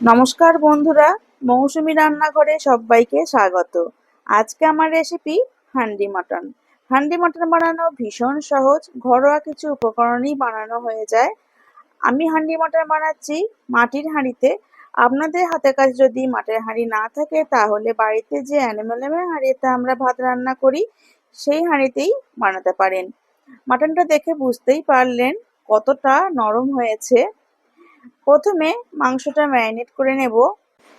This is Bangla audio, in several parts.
নমস্কার বন্ধুরা, মৌসুমি রান্নাঘরে সবাইকে স্বাগত। আজকে আমার recipe handi mutton. Handi mutton বানানো ভীষণ সহজ, ঘরোয়া কিছু উপকরণই বানানো হয়ে যায়। আমি হান্ডি মাটন বানাচ্ছি মাটির হাঁড়িতে। আপনাদের হাতের কাছে যদি মাটির হাঁড়ি না থাকে, তাহলে বাড়িতে যে অ্যানিমেলেমের হাঁড়িতে আমরা ভাত রান্না করি, সেই হাঁড়িতেই বানাতে পারেন। মাটনটা দেখে বুঝতেই পারলেন কতটা নরম হয়েছে। প্রথমে মাংসটা ম্যারিনেট করে নেব।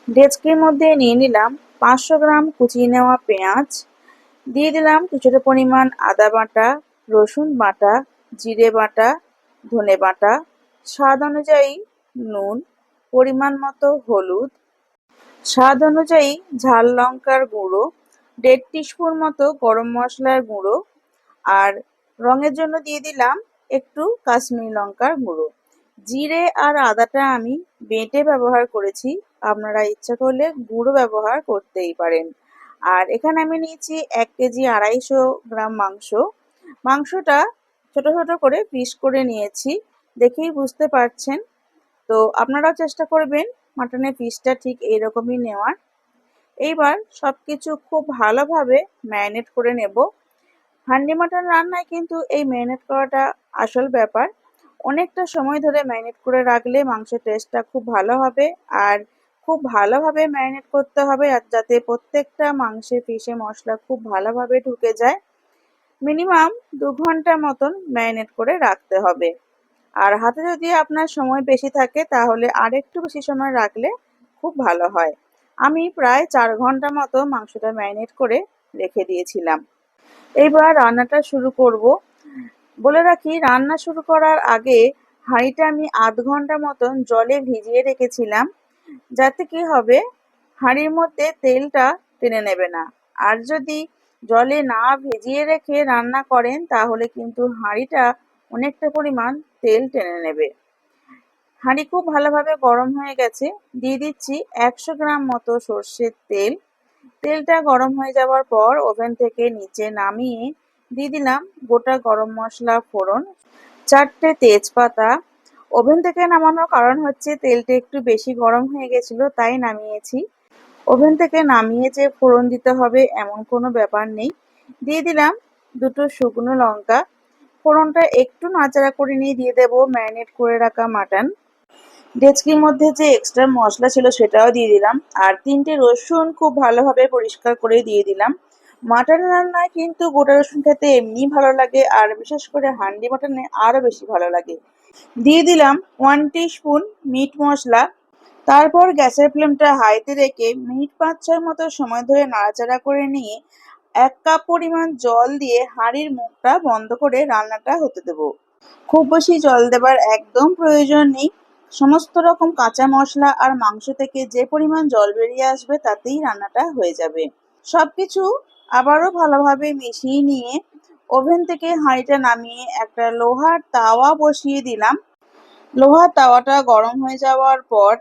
ডেচকির মধ্যে নিয়ে নিলাম পাঁচশো গ্রাম কুচিয়ে নেওয়া পেঁয়াজ। দিয়ে দিলাম কিছুটা পরিমাণ আদা বাটা, রসুন বাটা, জিরে বাটা, ধনে বাটা। স্বাদ অনুযায়ী নুন, পরিমাণ মতো হলুদ। স্বাদ অনুযায়ী ঝাল লঙ্কার গুঁড়ো, দেড় টিস্পুন মতো গরম মশলার গুঁড়ো। আর রঙের জন্য দিয়ে দিলাম একটু কাশ্মীরি লঙ্কার গুঁড়ো। জিরে আর আদাটা আমি বেটে ব্যবহার করেছি। আপনারা ইচ্ছা করলে গুঁড়ো ব্যবহার করতেই পারেন। আর এখানে আমি নিয়েছি এক কেজি আড়াইশো গ্রাম মাংস। মাংসটা ছোট ছোট করে পিস করে নিয়েছি, দেখেই বুঝতে পারছেন। তো আপনারাও চেষ্টা করবেন মাটনের পিসটা ঠিক এইরকমই নেওয়ার। এইবার সব কিছু খুব ভালোভাবে ম্যারিনেট করে নেব। হান্ডি মাটন রান্নায় কিন্তু এই ম্যারিনেট করাটা আসল ব্যাপার। অনেকটা সময় ধরে ম্যারিনেট করে রাখলে মাংসের টেস্টটা খুব ভালো হবে আর খুব ভালোভাবে ম্যারিনেট করতে হবে যাতে প্রত্যেকটা মাংসের পিসে মশলা খুব ভালোভাবে ঢুকে যায়। মিনিমাম দু ঘণ্টা মতন ম্যারিনেট করে রাখতে হবে। আর হাতে যদি আপনার সময় বেশি থাকে তাহলে আর একটু বেশি সময় রাখলে খুব ভালো হয়। আমি প্রায় চার ঘণ্টা মতো মাংসটা ম্যারিনেট করে রেখে দিয়েছিলাম। এইবার রান্নাটা শুরু করব। বলে রাখি, রান্না শুরু করার আগে হাঁড়িটা আমি আধ ঘণ্টা মতন জলে ভিজিয়ে রেখেছিলাম, যাতে কি হবে, হাঁড়ির মধ্যে তেলটা টেনে নেবে না। আর যদি জলে না ভিজিয়ে রেখে রান্না করেন, তাহলে কিন্তু হাঁড়িটা অনেকটা পরিমাণ তেল টেনে নেবে। হাঁড়ি খুব ভালোভাবে গরম হয়ে গেছে। দিয়ে দিচ্ছি একশো গ্রাম মতো সর্ষের তেল। তেলটা গরম হয়ে যাওয়ার পর ওভেন থেকে নিচে নামিয়ে দিয়ে দিলাম গোটা গরম মশলা, ফোড়ন, চারটে তেজপাতা। ওভেন থেকে নামানোর কারণ হচ্ছে তেলটা একটু বেশি গরম হয়ে গেছিল, তাই নামিয়েছি। ওভেন থেকে নামিয়ে যে ফোড়ন দিতে হবে এমন কোনো ব্যাপার নেই। দিয়ে দিলাম দুটো শুকনো লঙ্কা। ফোড়নটা একটু নাচাড়া করে নিয়ে দিয়ে দেবো ম্যারিনেট করে রাখা মাটন। ডেচকির মধ্যে যে এক্সট্রা মশলা ছিল সেটাও দিয়ে দিলাম। আর তিনটে রসুন খুব ভালোভাবে পরিষ্কার করে দিয়ে দিলাম। মাটন রান্নায় কিন্তু গোটা রসুন খেতে এমনি ভালো লাগে, আর বিশেষ করে হান্ডি মাটনে আরও বেশি ভালো লাগে। দিয়ে দিলাম ওয়ান স্পুন মিট মশলা। তারপর গ্যাসের ফ্লেমটা হাইতে রেখে মিনিট পাঁচ ছয় মতো সময় ধরে নাড়াচাড়া করে নিয়ে এক কাপ পরিমাণ জল দিয়ে হাঁড়ির মুখটা বন্ধ করে রান্নাটা হতে দেব। খুব বেশি জল দেবার একদম প্রয়োজন নেই। সমস্ত রকম কাঁচা মশলা আর মাংস থেকে যে পরিমাণ জল বেরিয়ে আসবে তাতেই রান্নাটা হয়ে যাবে। সব কিছু আবারও ভালোভাবে মিশিয়ে নিয়ে ওভেন থেকে হাঁড়িটা নামিয়ে একটা লোহার তাওয়া বসিয়ে দিলাম। লোহার তাওয়াটা গরম হয়ে যাওয়ার পর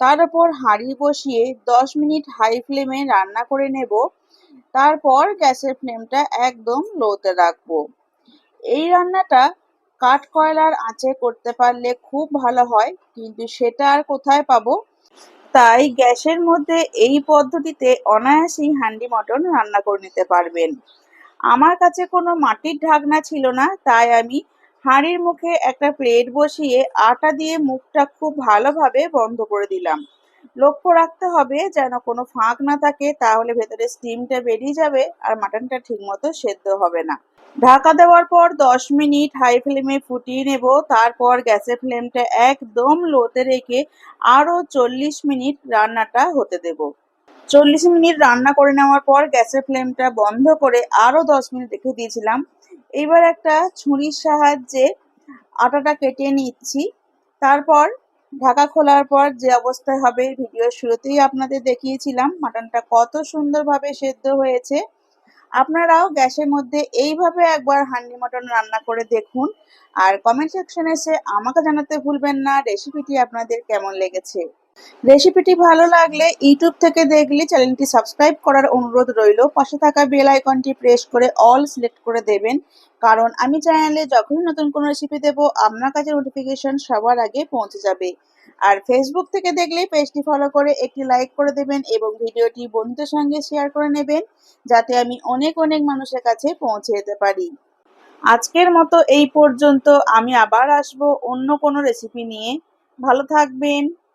তার উপর হাঁড়ি বসিয়ে দশ মিনিট হাই ফ্লেমে রান্না করে নেব। তারপর গ্যাসের ফ্লেমটা একদম লোতে রাখব। এই রান্নাটা কাঠ কয়লার আঁচে করতে পারলে খুব ভালো হয়, কিন্তু সেটা আর কোথায় পাবো? তাই গ্যাসের মধ্যে এই পদ্ধতিতে অনায়াসেই হান্ডি মটন রান্না করে নিতে পারবেন। আমার কাছে কোনো মাটির ঢাকনা ছিল না, তাই আমি হাঁড়ির মুখে একটা প্লেট বসিয়ে আটা দিয়ে মুখটা খুব ভালোভাবে বন্ধ করে দিলাম। লক্ষ্য রাখতে হবে যেন কোনো ফাঁক না থাকে, তাহলে ভেতরে স্টিমটা বেরিয়ে যাবে আর মাটনটা ঠিকমতো সেদ্ধ হবে না। ঢাকা দেওয়ার পর দশ মিনিট হাই ফ্লেমে ফুটিয়ে নেব, তারপর গ্যাসের ফ্লেমটা একদম লোতে রেখে আরও চল্লিশ মিনিট রান্নাটা হতে দেব। চল্লিশ মিনিট রান্না করে নেওয়ার পর গ্যাসের ফ্লেমটা বন্ধ করে আরও দশ মিনিট রেখে দিয়েছিলাম। এইবার একটা ছুরির সাহায্যে আটাটা কেটে নিচ্ছি, তারপর ঢাকা খোলার পর যে অবস্থায় হবে ভিডিওর শুরুতেই আপনাদের দেখিয়েছিলাম মাটনটা কত সুন্দরভাবে সেদ্ধ হয়েছে। আপনারাও গ্যাসের মধ্যে এইভাবে একবার হান্ডি মটন রান্না করে দেখুন। আর কমেন্ট সেকশনে এসে আমাকে জানাতে ভুলবেন না রেসিপিটি আপনাদের কেমন লেগেছে? রেসিপিটি ভালো লাগলে ইউটিউব থেকে দেখলে চ্যানেলটি সাবস্ক্রাইব করার অনুরোধ রইল। পাশে থাকা বেল আইকনটি প্রেস করে অল সিলেক্ট করে দেবেন। কারণ আমি চ্যানেলে যখনই নতুন কোনো রেসিপি দেব, আপনার কাছে নোটিফিকেশন সবার আগে পৌঁছে যাবে। আর ফেসবুক থেকে দেখলে পেজটি ফলো করে একটি লাইক করে দেবেন এবং ভিডিওটি বন্ধুদের সঙ্গে শেয়ার করে নেবেন, যাতে আমি অনেক অনেক মানুষের কাছে পৌঁছে যেতে পারি। আজকের মতো এই পর্যন্ত আমি আবার আসব অন্য কোনো রেসিপি নিয়ে। ভালো থাকবেন।